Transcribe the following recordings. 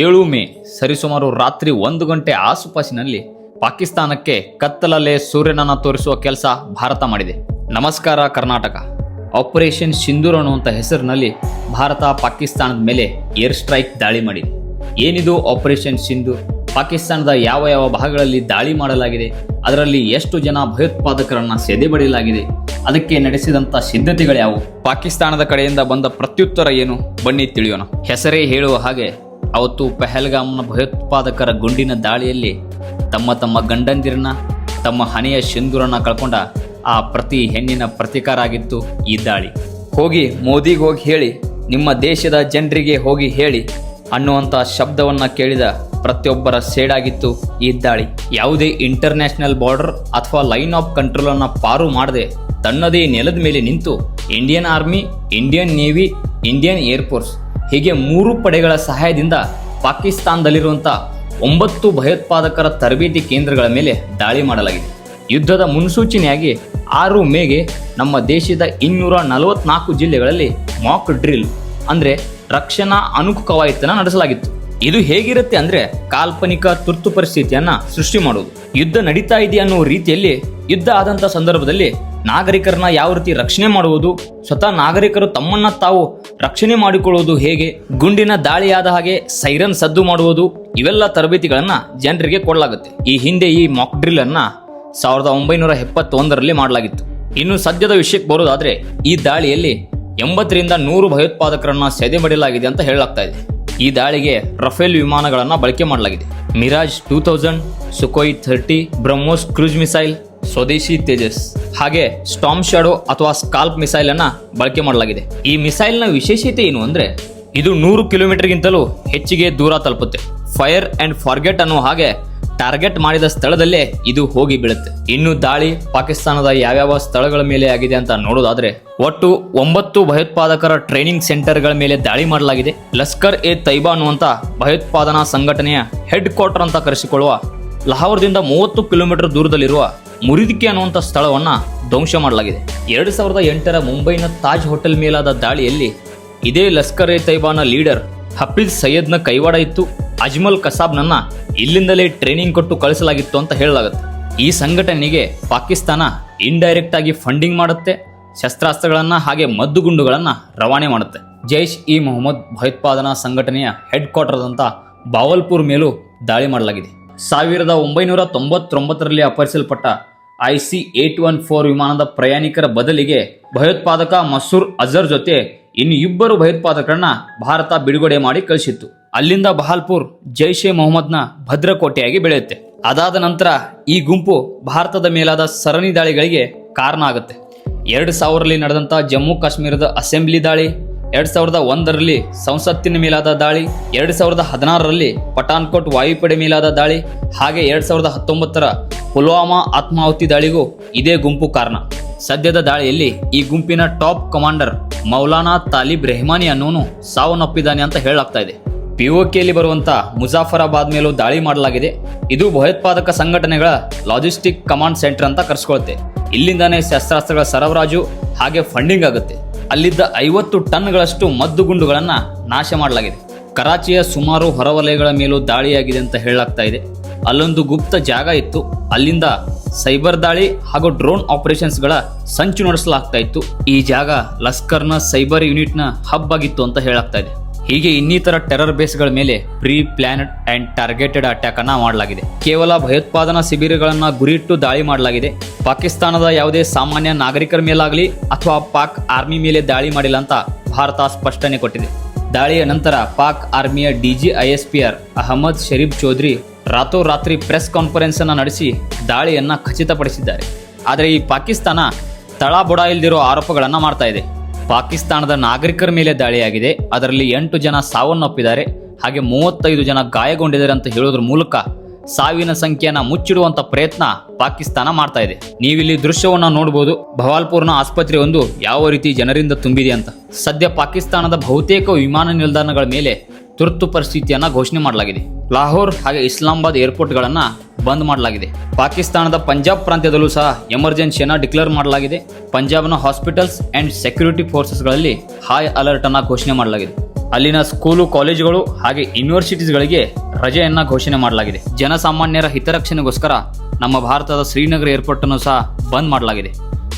ಏಳು ಮೇ, ಸರಿಸುಮಾರು ರಾತ್ರಿ ಒಂದು ಗಂಟೆ ಆಸುಪಾಸಿನಲ್ಲಿ ಪಾಕಿಸ್ತಾನಕ್ಕೆ ಕತ್ತಲಲ್ಲೇ ಸೂರ್ಯನನ್ನ ತೋರಿಸುವ ಕೆಲಸ ಭಾರತ ಮಾಡಿದೆ. ನಮಸ್ಕಾರ ಕರ್ನಾಟಕ. ಆಪರೇಷನ್ ಸಿಂಧೂರ್ ಅನ್ನುವಂಥ ಹೆಸರಿನಲ್ಲಿ ಭಾರತ ಪಾಕಿಸ್ತಾನದ ಮೇಲೆ ಏರ್ ಸ್ಟ್ರೈಕ್ ದಾಳಿ ಮಾಡಿದೆ. ಏನಿದು ಆಪರೇಷನ್ ಸಿಂಧೂರ್? ಪಾಕಿಸ್ತಾನದ ಯಾವ ಯಾವ ಭಾಗಗಳಲ್ಲಿ ದಾಳಿ ಮಾಡಲಾಗಿದೆ? ಅದರಲ್ಲಿ ಎಷ್ಟು ಜನ ಭಯೋತ್ಪಾದಕರನ್ನ ಸೆದೆಬಡಿಯಲಾಗಿದೆ ಅದಕ್ಕೆ ನಡೆಸಿದಂತ ಸಿದ್ಧತೆಗಳ್ಯಾವು ಪಾಕಿಸ್ತಾನದ ಕಡೆಯಿಂದ ಬಂದ ಪ್ರತ್ಯುತ್ತರ ಏನು? ಬನ್ನಿ ತಿಳಿಯೋಣ. ಹೆಸರೇ ಹೇಳುವ ಹಾಗೆ ಅವತ್ತು ಪೆಹಲ್ಗಾಮ್ನ ಭಯೋತ್ಪಾದಕರ ಗುಂಡಿನ ದಾಳಿಯಲ್ಲಿ ತಮ್ಮ ತಮ್ಮ ಗಂಡಂದಿರನ್ನ, ತಮ್ಮ ಹಣೆಯ ಸಿಂಧೂರನ್ನ ಕಳ್ಕೊಂಡ ಆ ಪ್ರತಿ ಹೆಣ್ಣಿನ ಪ್ರತಿಕಾರ ಆಗಿತ್ತು ಈ ದಾಳಿ. ಹೋಗಿ ಮೋದಿಗೆ ಹೋಗಿ ಹೇಳಿ, ನಿಮ್ಮ ದೇಶದ ಜನರಿಗೆ ಹೋಗಿ ಹೇಳಿ ಅನ್ನುವಂಥ ಶಬ್ದವನ್ನು ಕೇಳಿದ ಪ್ರತಿಯೊಬ್ಬರ ಸೇಡಾಗಿತ್ತು ಈ ದಾಳಿ. ಯಾವುದೇ ಇಂಟರ್ನ್ಯಾಷನಲ್ ಬಾರ್ಡರ್ ಅಥವಾ ಲೈನ್ ಆಫ್ ಕಂಟ್ರೋಲನ್ನು ಪಾರು ಮಾಡದೆ ತನ್ನದೇ ನೆಲದ ಮೇಲೆ ನಿಂತು Indian army, Indian navy, Indian air force ಹೀಗೆ ಮೂರು ಪಡೆಗಳ ಸಹಾಯದಿಂದ ಪಾಕಿಸ್ತಾನದಲ್ಲಿರುವಂಥ ಒಂಬತ್ತು ಭಯೋತ್ಪಾದಕರ ತರಬೇತಿ ಕೇಂದ್ರಗಳ ಮೇಲೆ ದಾಳಿ ಮಾಡಲಾಗಿದೆ. ಯುದ್ಧದ ಮುನ್ಸೂಚನೆಯಾಗಿ ಆರು ಮೇಗೆ ನಮ್ಮ ದೇಶದ ಇನ್ನೂರ ನಲವತ್ನಾಲ್ಕು ಜಿಲ್ಲೆಗಳಲ್ಲಿ ಮಾಕ್ ಡ್ರಿಲ್ ಅಂದ್ರೆ ರಕ್ಷಣಾ ಅಣುಕು ಕವಾಯತನ ನಡೆಸಲಾಗಿತ್ತು. ಇದು ಹೇಗಿರುತ್ತೆ ಅಂದ್ರೆ ಕಾಲ್ಪನಿಕ ತುರ್ತು ಪರಿಸ್ಥಿತಿಯನ್ನ ಸೃಷ್ಟಿ ಮಾಡುವುದು. ಯುದ್ಧ ನಡೀತಾ ಇದೆ ಅನ್ನೋ ರೀತಿಯಲ್ಲಿ ಯುದ್ಧ ಆದಂಥ ಸಂದರ್ಭದಲ್ಲಿ ನಾಗರಿಕರನ್ನ ಯಾವ ರೀತಿ ರಕ್ಷಣೆ ಮಾಡುವುದು, ಸ್ವತಃ ನಾಗರಿಕರು ತಮ್ಮನ್ನ ತಾವು ರಕ್ಷಣೆ ಮಾಡಿಕೊಳ್ಳುವುದು ಹೇಗೆ? ಗುಂಡಿನ ದಾಳಿಯಾದ ಹಾಗೆ ಸೈರನ್ ಸದ್ದು ಮಾಡುವುದು? ಇವೆಲ್ಲ ತರಬೇತಿಗಳನ್ನು ಜನರಿಗೆ ಕೊಡಲಾಗುತ್ತೆ. ಈ ಹಿಂದೆ ಈ ಮಾಕ್ ಡ್ರಿಲ್ ಅನ್ನ ಸಾವಿರದ ಒಂಬೈನೂರ ಎಪ್ಪತ್ತೊಂದರಲ್ಲಿ ಮಾಡಲಾಗಿತ್ತು. ಇನ್ನು ಸದ್ಯದ ವಿಷಯಕ್ಕೆ ಬರೋದಾದ್ರೆ ಈ ದಾಳಿಯಲ್ಲಿ ಎಂಬತ್ತರಿಂದ ನೂರು ಭಯೋತ್ಪಾದಕರನ್ನ ಸೆದೆ ಮಾಡಲಾಗಿದೆ ಅಂತ ಹೇಳಲಾಗ್ತಾ ಇದೆ. ಈ ದಾಳಿಗೆ ರಫೇಲ್ ವಿಮಾನಗಳನ್ನು ಬಳಕೆ ಮಾಡಲಾಗಿದೆ. Mirage two thousand Sukhoi thirty, BrahMos cruise missile ಸ್ವದೇಶಿ ತೇಜಸ್, ಹಾಗೆ ಸ್ಟಾಮ್ ಶಾಡೋ ಅಥವಾ ಸ್ಕಾಲ್ಪ್ ಮಿಸೈಲ್ ಅನ್ನ ಬಳಕೆ ಮಾಡಲಾಗಿದೆ. ಈ ಮಿಸೈಲ್ನ ವಿಶೇಷತೆ ಏನು ಅಂದ್ರೆ, ಇದು ನೂರು ಕಿಲೋಮೀಟರ್ಗಿಂತಲೂ ಹೆಚ್ಚಿಗೆ ದೂರ ತಲುಪುತ್ತೆ. ಫೈರ್ ಅಂಡ್ ಫಾರ್ಗೆಟ್ ಅನ್ನೋ ಹಾಗೆ ಟಾರ್ಗೆಟ್ ಮಾಡಿದ ಸ್ಥಳದಲ್ಲೇ ಇದು ಹೋಗಿ ಬೀಳುತ್ತೆ. ಇನ್ನು ದಾಳಿ ಪಾಕಿಸ್ತಾನದ ಯಾವ್ಯಾವ ಸ್ಥಳಗಳ ಮೇಲೆ ಆಗಿದೆ ಅಂತ ನೋಡೋದಾದ್ರೆ, ಒಟ್ಟು ಒಂಬತ್ತು ಭಯೋತ್ಪಾದಕರ ಟ್ರೈನಿಂಗ್ ಸೆಂಟರ್ಗಳ ಮೇಲೆ ದಾಳಿ ಮಾಡಲಾಗಿದೆ. ಲಷ್ಕರ್ ಎ ತೈಬಾ ಅನ್ನುವಂತ ಭಯೋತ್ಪಾದನಾ ಸಂಘಟನೆಯ ಹೆಡ್ ಕ್ವಾರ್ಟರ್ ಅಂತ ಕರೆಸಿಕೊಳ್ಳುವ, ಲಹೋರ್ದಿಂದ ಮೂವತ್ತು ಕಿಲೋಮೀಟರ್ ದೂರದಲ್ಲಿರುವ ಮುರಿದಿಕೆ ಅನ್ನುವಂಥ ಸ್ಥಳವನ್ನ ಧ್ವಂಸ ಮಾಡಲಾಗಿದೆ. ಎರಡು ಸಾವಿರದ ಎಂಟರ ಮುಂಬೈನ ತಾಜ್ ಹೋಟೆಲ್ ಮೇಲಾದ ದಾಳಿಯಲ್ಲಿ ಇದೇ ಲಷ್ಕರ್ ಎ ತೈಬಾನ ಲೀಡರ್ ಹಫೀಜ್ ಸೈಯದ್ನ ಕೈವಾಡ ಇತ್ತು. ಅಜ್ಮಲ್ ಕಸಾಬ್ನನ್ನ ಇಲ್ಲಿಂದಲೇ ಟ್ರೈನಿಂಗ್ ಕೊಟ್ಟು ಕಳಿಸಲಾಗಿತ್ತು ಅಂತ ಹೇಳಲಾಗುತ್ತೆ. ಈ ಸಂಘಟನೆಗೆ ಪಾಕಿಸ್ತಾನ ಇಂಡೈರೆಕ್ಟ್ ಆಗಿ ಫಂಡಿಂಗ್ ಮಾಡುತ್ತೆ. ಶಸ್ತ್ರಾಸ್ತ್ರಗಳನ್ನು ಹಾಗೆ ಮದ್ದುಗುಂಡುಗಳನ್ನು ರವಾನೆ ಮಾಡುತ್ತೆ. ಜೈಷ್ ಇ ಮೊಹಮ್ಮದ್ ಭಯೋತ್ಪಾದನಾ ಸಂಘಟನೆಯ ಹೆಡ್ ಕ್ವಾರ್ಟರ್ ಅಂತ ಬಾವಲ್ಪುರ್ ಮೇಲೂ ದಾಳಿ ಮಾಡಲಾಗಿದೆ. ಸಾವಿರದ ಒಂಬೈನೂರ ತೊಂಬತ್ತೊಂಬತ್ತರಲ್ಲಿ ಅಪಹರಿಸಲ್ಪಟ್ಟ I C eight one four ವಿಮಾನದ ಪ್ರಯಾಣಿಕರ ಬದಲಿಗೆ ಭಯೋತ್ಪಾದಕ ಮಸೂರ್ ಅಜರ್ ಜೊತೆ ಇನ್ನು ಇಬ್ಬರು ಭಯೋತ್ಪಾದಕರನ್ನ ಭಾರತ ಬಿಡುಗಡೆ ಮಾಡಿ ಕಳಿಸಿತ್ತು. ಅಲ್ಲಿಂದ ಬಹಾಲ್ಪುರ್ ಜೈಷ್ ಎ ಮೊಹಮ್ಮದ್ನ ಭದ್ರಕೋಟೆಯಾಗಿ ಬೆಳೆಯುತ್ತೆ. ಅದಾದ ನಂತರ ಈ ಗುಂಪು ಭಾರತದ ಮೇಲಾದ ಸರಣಿ ದಾಳಿಗಳಿಗೆ ಕಾರಣ ಆಗುತ್ತೆ. ಎರಡು ಸಾವಿರದಲ್ಲಿ ನಡೆದಂತ ಜಮ್ಮು ಕಾಶ್ಮೀರದ ಅಸೆಂಬ್ಲಿ ದಾಳಿ, ಎರಡು ಸಾವಿರದ ಒಂದರಲ್ಲಿ ಸಂಸತ್ತಿನ ಮೇಲಾದ ದಾಳಿ, ಎರಡು ಸಾವಿರದ ಹದಿನಾರರಲ್ಲಿ ಪಠಾನ್ಕೋಟ್ ವಾಯುಪಡೆ ಮೇಲಾದ ದಾಳಿ, ಹಾಗೆ ಎರಡು ಸಾವಿರದ ಹತ್ತೊಂಬತ್ತರ ಪುಲ್ವಾಮಾ ಆತ್ಮಾಹುತಿ ದಾಳಿಗೂ ಇದೇ ಗುಂಪು ಕಾರಣ. ಸದ್ಯದ ದಾಳಿಯಲ್ಲಿ ಈ ಗುಂಪಿನ ಟಾಪ್ ಕಮಾಂಡರ್ ಮೌಲಾನಾ ತಾಲಿಬ್ ರೆಹಮಾನಿ ಅನ್ನೋನು ಸಾವನ್ನಪ್ಪಿದ್ದಾನೆ ಅಂತ ಹೇಳಲಾಗ್ತಾ ಇದೆ. ಪಿಒಕೆಯಲ್ಲಿ ಬರುವಂತ ಮುಜಾಫರಾಬಾದ್ ಮೇಲೂ ದಾಳಿ ಮಾಡಲಾಗಿದೆ. ಇದು ಭಯೋತ್ಪಾದಕ ಸಂಘಟನೆಗಳ ಲಾಜಿಸ್ಟಿಕ್ ಕಮಾಂಡ್ ಸೆಂಟರ್ ಅಂತ ಕರೆಸ್ಕೊಳುತ್ತೆ. ಇಲ್ಲಿಂದಾನೇ ಶಸ್ತ್ರಾಸ್ತ್ರಗಳ ಸರಬರಾಜು ಹಾಗೆ ಫಂಡಿಂಗ್ ಆಗುತ್ತೆ. ಅಲ್ಲಿದ್ದ ಐವತ್ತು ಟನ್ಗಳಷ್ಟು ಮದ್ದುಗುಂಡುಗಳನ್ನ ನಾಶ ಮಾಡಲಾಗಿದೆ. ಕರಾಚಿಯ ಸುಮಾರು ಹೊರವಲಯಗಳ ಮೇಲೂ ದಾಳಿಯಾಗಿದೆ ಅಂತ ಹೇಳಲಾಗ್ತಾ ಇದೆ. ಅಲ್ಲೊಂದು ಗುಪ್ತ ಜಾಗ ಇತ್ತು. ಅಲ್ಲಿಂದ ಸೈಬರ್ ದಾಳಿ ಹಾಗೂ ಡ್ರೋನ್ ಆಪರೇಷನ್ಸ್ಗಳ ಸಂಚು ನಡೆಸಲಾಗ್ತಾ ಇತ್ತು. ಈ ಜಾಗ ಲಷ್ಕರ್ನ ಸೈಬರ್ ಯೂನಿಟ್ನ ಹಬ್ ಆಗಿತ್ತು ಅಂತ ಹೇಳಾಗ್ತಾ ಇದೆ. ಹೀಗೆ ಇನ್ನಿತರ ಟೆರರ್ ಬೇಸ್ಗಳ ಮೇಲೆ pre planned and targeted attack ಅನ್ನ ಮಾಡಲಾಗಿದೆ. ಕೇವಲ ಭಯೋತ್ಪಾದನಾ ಶಿಬಿರಗಳನ್ನ ಗುರಿಯಿಟ್ಟು ದಾಳಿ ಮಾಡಲಾಗಿದೆ. ಪಾಕಿಸ್ತಾನದ ಯಾವುದೇ ಸಾಮಾನ್ಯ ನಾಗರಿಕರ ಮೇಲಾಗಲಿ ಅಥವಾ ಪಾಕ್ ಆರ್ಮಿ ಮೇಲೆ ದಾಳಿ ಮಾಡಿಲ್ಲ ಅಂತ ಭಾರತ ಸ್ಪಷ್ಟನೆ ಕೊಟ್ಟಿದೆ. ದಾಳಿಯ ನಂತರ ಪಾಕ್ ಆರ್ಮಿಯ ಡಿಜಿ ಐಎಸ್ಪಿಆರ್ ಅಹಮದ್ ಶರೀಫ್ ಚೌಧರಿ ರಾತ್ರೋರಾತ್ರಿ ಪ್ರೆಸ್ ಕಾನ್ಫರೆನ್ಸ್ ಅನ್ನು ನಡೆಸಿ ದಾಳಿಯನ್ನು ಖಚಿತಪಡಿಸಿದ್ದಾರೆ. ಆದರೆ ಈ ಪಾಕಿಸ್ತಾನ ತಳಬುಡ ಇಲ್ದಿರೋ ಆರೋಪಗಳನ್ನು ಮಾಡ್ತಾ ಇದೆ. ಪಾಕಿಸ್ತಾನದ ನಾಗರಿಕರ ಮೇಲೆ ದಾಳಿಯಾಗಿದೆ. ಅದರಲ್ಲಿ ಎಂಟು ಜನ ಸಾವನ್ನಪ್ಪಿದ್ದಾರೆ. ಹಾಗೆ ಮೂವತ್ತೈದು ಜನ ಗಾಯಗೊಂಡಿದ್ದಾರೆ ಅಂತ ಹೇಳೋದ್ರ ಮೂಲಕ ಸಾವಿನ ಸಂಖ್ಯೆಯನ್ನು ಮುಚ್ಚಿಡುವಂತ ಪ್ರಯತ್ನ ಪಾಕಿಸ್ತಾನ ಮಾಡ್ತಾ ಇದೆ. ನೀವಿಲ್ಲಿ ದೃಶ್ಯವನ್ನ ನೋಡಬಹುದು ಭವಾಲ್ಪುರ್ನ ಆಸ್ಪತ್ರೆ ಒಂದು ಯಾವ ರೀತಿ ಜನರಿಂದ ತುಂಬಿದೆ ಅಂತ. ಸದ್ಯ ಪಾಕಿಸ್ತಾನದ ಬಹುತೇಕ ವಿಮಾನ ನಿಲ್ದಾಣಗಳ ಮೇಲೆ ತುರ್ತು ಪರಿಸ್ಥಿತಿಯನ್ನ ಘೋಷಣೆ ಮಾಡಲಾಗಿದೆ. ಲಾಹೋರ್ ಹಾಗೆ ಇಸ್ಲಾಮಾಬಾದ್ ಏರ್ಪೋರ್ಟ್ಗಳನ್ನು ಬಂದ್ ಮಾಡಲಾಗಿದೆ. ಪಾಕಿಸ್ತಾನದ ಪಂಜಾಬ್ ಪ್ರಾಂತ್ಯದಲ್ಲೂ ಸಹ ಎಮರ್ಜೆನ್ಸಿಯನ್ನು ಡಿಕ್ಲೇರ್ ಮಾಡಲಾಗಿದೆ. ಪಂಜಾಬ್ನ ಹಾಸ್ಪಿಟಲ್ಸ್ ಅಂಡ್ ಸೆಕ್ಯೂರಿಟಿ ಫೋರ್ಸಸ್ಗಳಲ್ಲಿ ಹೈ ಅಲರ್ಟ್ ಅನ್ನ ಘೋಷಣೆ ಮಾಡಲಾಗಿದೆ. ಅಲ್ಲಿನ ಸ್ಕೂಲು, ಕಾಲೇಜುಗಳು ಹಾಗೆ ಯೂನಿವರ್ಸಿಟೀಸ್ಗಳಿಗೆ ರಜೆಯನ್ನ ಘೋಷಣೆ ಮಾಡಲಾಗಿದೆ. ಜನಸಾಮಾನ್ಯರ ಹಿತರಕ್ಷಣೆಗೋಸ್ಕರ ನಮ್ಮ ಭಾರತದ ಶ್ರೀನಗರ ಏರ್ಪೋರ್ಟ್ ಅನ್ನು ಸಹ ಬಂದ್ ಮಾಡಲಾಗಿದೆ.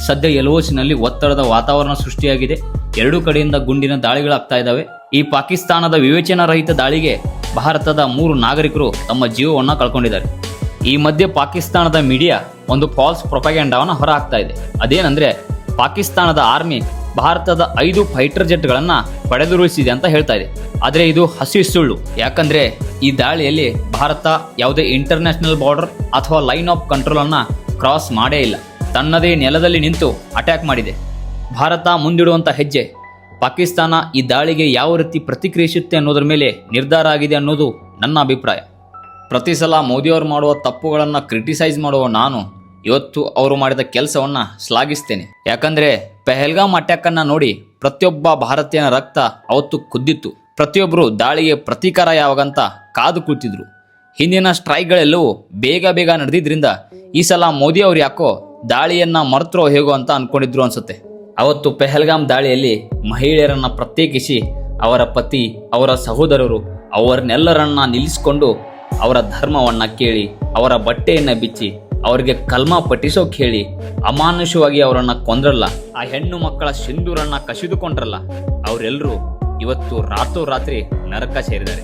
ಸದ್ಯ ಎಲ್ಒಸಿನಲ್ಲಿ ಒತ್ತಡದ ವಾತಾವರಣ ಸೃಷ್ಟಿಯಾಗಿದೆ. ಎರಡೂ ಕಡೆಯಿಂದ ಗುಂಡಿನ ದಾಳಿಗಳಾಗ್ತಾ ಇದ್ದಾವೆ. ಈ ಪಾಕಿಸ್ತಾನದ ವಿವೇಚನಾ ರಹಿತ ದಾಳಿಗೆ ಭಾರತದ ಮೂರು ನಾಗರಿಕರು ತಮ್ಮ ಜೀವವನ್ನ ಕಳ್ಕೊಂಡಿದ್ದಾರೆ. ಈ ಮಧ್ಯೆ ಪಾಕಿಸ್ತಾನದ ಮೀಡಿಯಾ ಒಂದು ಫಾಲ್ಸ್ ಪ್ರೊಪಗ್ಯಾಂಡವನ್ನು ಹೊರಹಾಕ್ತಾ ಇದೆ. ಅದೇನಂದ್ರೆ, ಪಾಕಿಸ್ತಾನದ ಆರ್ಮಿ ಭಾರತದ ಐದು ಫೈಟರ್ ಜೆಟ್ಗಳನ್ನ ಪಡೆದುರುಳಿಸಿದೆ ಅಂತ ಹೇಳ್ತಾ ಇದೆ. ಆದರೆ ಇದು ಹಸಿ ಸುಳ್ಳು. ಯಾಕಂದ್ರೆ, ಈ ದಾಳಿಯಲ್ಲಿ ಭಾರತ ಯಾವುದೇ ಇಂಟರ್ನ್ಯಾಷನಲ್ ಬಾರ್ಡರ್ ಅಥವಾ ಲೈನ್ ಆಫ್ ಕಂಟ್ರೋಲ್ ಅನ್ನ ಕ್ರಾಸ್ ಮಾಡೇ ಇಲ್ಲ. ತನ್ನದೇ ನೆಲದಲ್ಲಿ ನಿಂತು ಅಟ್ಯಾಕ್ ಮಾಡಿದೆ. ಭಾರತ ಮುಂದಿಡುವಂಥ ಹೆಜ್ಜೆ. ಪಾಕಿಸ್ತಾನ ಈ ದಾಳಿಗೆ ಯಾವ ರೀತಿ ಪ್ರತಿಕ್ರಿಯಿಸುತ್ತೆ ಅನ್ನೋದ್ರ ಮೇಲೆ ನಿರ್ಧಾರ ಆಗಿದೆ ಅನ್ನೋದು ನನ್ನ ಅಭಿಪ್ರಾಯ. ಪ್ರತಿ ಸಲ ಮೋದಿಯವರು ಮಾಡುವ ತಪ್ಪುಗಳನ್ನು ಕ್ರಿಟಿಸೈಸ್ ಮಾಡುವ ನಾನು ಇವತ್ತು ಅವರು ಮಾಡಿದ ಕೆಲಸವನ್ನು ಶ್ಲಾಘಿಸ್ತೇನೆ. ಯಾಕಂದರೆ ಪೆಹಲ್ಗಾಮ್ ಅಟ್ಯಾಕನ್ನು ನೋಡಿ ಪ್ರತಿಯೊಬ್ಬ ಭಾರತೀಯನ ರಕ್ತ ಅವತ್ತು ಕುದ್ದಿತ್ತು. ಪ್ರತಿಯೊಬ್ಬರು ದಾಳಿಗೆ ಪ್ರತೀಕಾರ ಯಾವಾಗಂತ ಕಾದು ಕುಳಿತಿದ್ರು ಹಿಂದಿನ ಸ್ಟ್ರೈಕ್ಗಳೆಲ್ಲವೂ ಬೇಗ ಬೇಗ ನಡೆದಿದ್ದರಿಂದ ಈ ಸಲ ಮೋದಿ ಅವ್ರು ಯಾಕೋ ದಾಳಿಯನ್ನು ಮರೆತರೋ ಹೇಗೋ ಅಂತ ಅಂದ್ಕೊಂಡಿದ್ರು ಅನ್ಸುತ್ತೆ. ಅವತ್ತು ಪೆಹಲ್ಗಾಮ್ ದಾಳಿಯಲ್ಲಿ ಮಹಿಳೆಯರನ್ನ ಪ್ರತ್ಯೇಕಿಸಿ ಅವರ ಪತಿ, ಅವರ ಸಹೋದರರು ಅವರನ್ನೆಲ್ಲರನ್ನ ನಿಲ್ಲಿಸಿಕೊಂಡು ಅವರ ಧರ್ಮವನ್ನು ಕೇಳಿ, ಅವರ ಬಟ್ಟೆಯನ್ನು ಬಿಚ್ಚಿ, ಅವರಿಗೆ ಕಲ್ಮ ಪಟ್ಟಿಸೋಕೆ ಹೇಳಿ ಅಮಾನುಷವಾಗಿ ಅವರನ್ನು ಕೊಂದ್ರಲ್ಲ, ಆ ಹೆಣ್ಣು ಮಕ್ಕಳ ಸಿಂಧೂರನ್ನ ಕಸಿದುಕೊಂಡ್ರಲ್ಲ ಅವರೆಲ್ಲರೂ ಇವತ್ತು ರಾತ್ರೋರಾತ್ರಿ ನರಕ ಸೇರಿದ್ದಾರೆ.